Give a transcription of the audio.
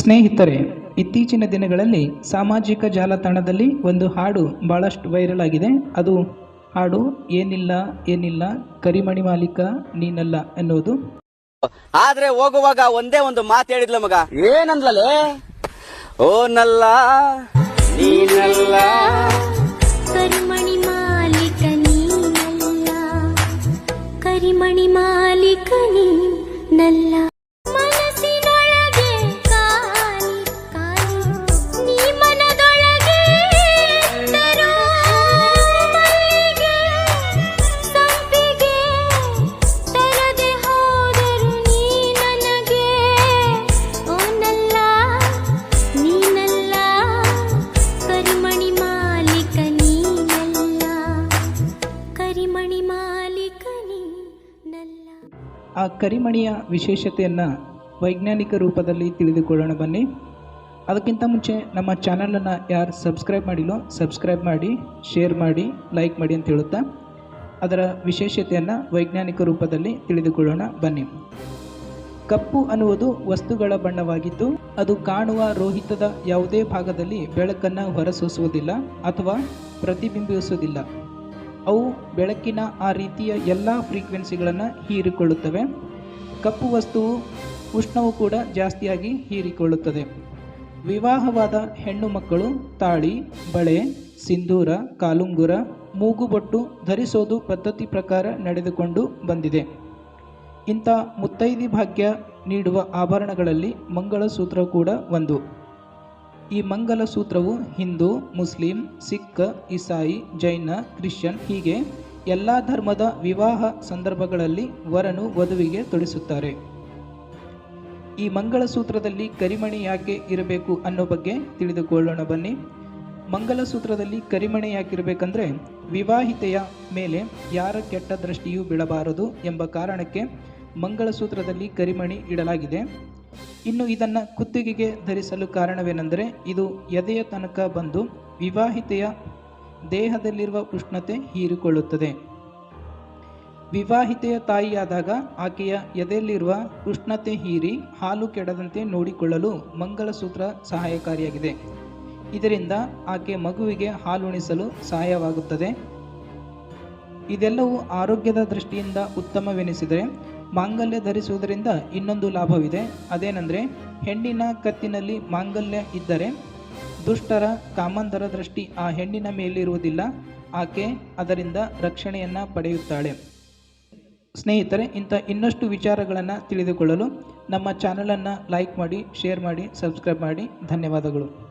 ಸ್ನೇಹಿತರೆ ಇತ್ತೀಚಿನ ದಿನಗಳಲ್ಲಿ ಸಾಮಾಜಿಕ ಜಾಲತಾಣದಲ್ಲಿ ಒಂದು ಹಾಡು ಭಾಳಷ್ಟು ವೈರಲ್ ಆಗಿದೆ. ಅದು ಹಾಡು ಏನಿಲ್ಲ ಏನಿಲ್ಲ ಕರಿಮಣಿ ಮಾಲೀಕ ನೀನಲ್ಲ ಎನ್ನುವುದು. ಆದ್ರೆ ಹೋಗುವಾಗ ಒಂದೇ ಒಂದು ಮಾತು ಹೇಳಿದ್ಲ ಮಗ. ಏನಂದ್ಲಲೇ? ಓ ನಲ್ಲ ನೀನಲ್ಲ ಕರಿಮಣಿ ಮಾಲೀಕ ನೀನಲ್ಲ ಕರಿಮಣಿ ಮಾಲೀಕ ನೀನಲ್ಲ. ಆ ಕರಿಮಣಿಯ ವಿಶೇಷತೆಯನ್ನು ವೈಜ್ಞಾನಿಕ ರೂಪದಲ್ಲಿ ತಿಳಿದುಕೊಳ್ಳೋಣ ಬನ್ನಿ. ಅದಕ್ಕಿಂತ ಮುಂಚೆ ನಮ್ಮ ಚಾನಲನ್ನು ಯಾರು ಸಬ್ಸ್ಕ್ರೈಬ್ ಮಾಡಿಲ್ಲೋ ಸಬ್ಸ್ಕ್ರೈಬ್ ಮಾಡಿ, ಶೇರ್ ಮಾಡಿ, ಲೈಕ್ ಮಾಡಿ ಅಂತ ಹೇಳುತ್ತಾ ಅದರ ವಿಶೇಷತೆಯನ್ನು ವೈಜ್ಞಾನಿಕ ರೂಪದಲ್ಲಿ ತಿಳಿದುಕೊಳ್ಳೋಣ ಬನ್ನಿ. ಕಪ್ಪು ಅನ್ನುವುದು ವಸ್ತುಗಳ ಬಣ್ಣವಾಗಿದ್ದು, ಅದು ಕಾಣುವ ರೋಹಿತದ ಯಾವುದೇ ಭಾಗದಲ್ಲಿ ಬೆಳಕನ್ನು ಹೊರಸೂಸುವುದಿಲ್ಲ ಅಥವಾ ಪ್ರತಿಬಿಂಬಿಸುವುದಿಲ್ಲ. ಅವು ಬೆಳಕಿನ ಆ ರೀತಿಯ ಎಲ್ಲ ಫ್ರೀಕ್ವೆನ್ಸಿಗಳನ್ನು ಹೀರಿಕೊಳ್ಳುತ್ತವೆ. ಕಪ್ಪು ವಸ್ತುವು ಉಷ್ಣವು ಕೂಡ ಜಾಸ್ತಿಯಾಗಿ ಹೀರಿಕೊಳ್ಳುತ್ತದೆ. ವಿವಾಹವಾದ ಹೆಣ್ಣು ಮಕ್ಕಳು ತಾಳಿ, ಬಳೆ, ಸಿಂಧೂರ, ಕಾಲುಂಗುರ, ಮೂಗುಬೊಟ್ಟು ಧರಿಸೋದು ಪದ್ಧತಿ ಪ್ರಕಾರ ನಡೆದುಕೊಂಡು ಬಂದಿದೆ. ಇಂಥ ಮುತ್ತೈದಿ ಭಾಗ್ಯ ನೀಡುವ ಆಭರಣಗಳಲ್ಲಿ ಮಂಗಳಸೂತ್ರ ಕೂಡ ಒಂದು. ಈ ಮಂಗಲ ಸೂತ್ರವು ಹಿಂದೂ, ಮುಸ್ಲಿಂ, ಸಿಖ್, ಇಸಾಯಿ, ಜೈನ, ಕ್ರಿಶ್ಚಿಯನ್ ಹೀಗೆ ಎಲ್ಲ ಧರ್ಮದ ವಿವಾಹ ಸಂದರ್ಭಗಳಲ್ಲಿ ವರನು ವಧುವಿಗೆ ತೊಡಿಸುತ್ತಾರೆ. ಈ ಮಂಗಳಸೂತ್ರದಲ್ಲಿ ಕರಿಮಣಿ ಯಾಕೆ ಇರಬೇಕು ಅನ್ನೋ ಬಗ್ಗೆ ತಿಳಿದುಕೊಳ್ಳೋಣ ಬನ್ನಿ. ಮಂಗಲಸೂತ್ರದಲ್ಲಿ ಕರಿಮಣಿ ಯಾಕಿರಬೇಕಂದ್ರೆ ವಿವಾಹಿತೆಯ ಮೇಲೆ ಯಾರ ಕೆಟ್ಟ ದೃಷ್ಟಿಯೂ ಬೀಳಬಾರದು ಎಂಬ ಕಾರಣಕ್ಕೆ ಮಂಗಳಸೂತ್ರದಲ್ಲಿ ಕರಿಮಣಿ ಇಡಲಾಗಿದೆ. ಇನ್ನು ಇದನ್ನು ಕುತ್ತಿಗೆಗೆ ಧರಿಸಲು ಕಾರಣವೇನೆಂದರೆ ಇದು ಎದೆಯ ತನಕ ಬಂದು ವಿವಾಹಿತೆಯ ದೇಹದಲ್ಲಿರುವ ಉಷ್ಣತೆ ಹೀರಿಕೊಳ್ಳುತ್ತದೆ. ವಿವಾಹಿತೆಯ ತಾಯಿಯಾದಾಗ ಆಕೆಯ ಎದೆಯಲ್ಲಿರುವ ಉಷ್ಣತೆ ಹೀರಿ ಹಾಲು ಕೆಡದಂತೆ ನೋಡಿಕೊಳ್ಳಲು ಮಂಗಲಸೂತ್ರ ಸಹಾಯಕಾರಿಯಾಗಿದೆ. ಇದರಿಂದ ಆಕೆ ಮಗುವಿಗೆ ಹಾಲುಣಿಸಲು ಸಹಾಯವಾಗುತ್ತದೆ. ಇದೆಲ್ಲವೂ ಆರೋಗ್ಯದ ದೃಷ್ಟಿಯಿಂದ ಉತ್ತಮವೆನಿಸಿದರೆ ಮಾಂಗಲ್ಯ ಧರಿಸುವುದರಿಂದ ಇನ್ನೊಂದು ಲಾಭವಿದೆ. ಅದೇನೆಂದರೆ, ಹೆಣ್ಣಿನ ಕತ್ತಿನಲ್ಲಿ ಮಾಂಗಲ್ಯ ಇದ್ದರೆ ದುಷ್ಟರ ಕಾಮಂದರ ದೃಷ್ಟಿ ಆ ಹೆಣ್ಣಿನ ಮೇಲಿರುವುದಿಲ್ಲ. ಆಕೆ ಅದರಿಂದ ರಕ್ಷಣೆಯನ್ನು ಪಡೆಯುತ್ತಾಳೆ. ಸ್ನೇಹಿತರೆ, ಇಂಥ ಇನ್ನಷ್ಟು ವಿಚಾರಗಳನ್ನು ತಿಳಿದುಕೊಳ್ಳಲು ನಮ್ಮ ಚಾನಲನ್ನು ಲೈಕ್ ಮಾಡಿ, ಶೇರ್ ಮಾಡಿ, ಸಬ್ಸ್ಕ್ರೈಬ್ ಮಾಡಿ. ಧನ್ಯವಾದಗಳು.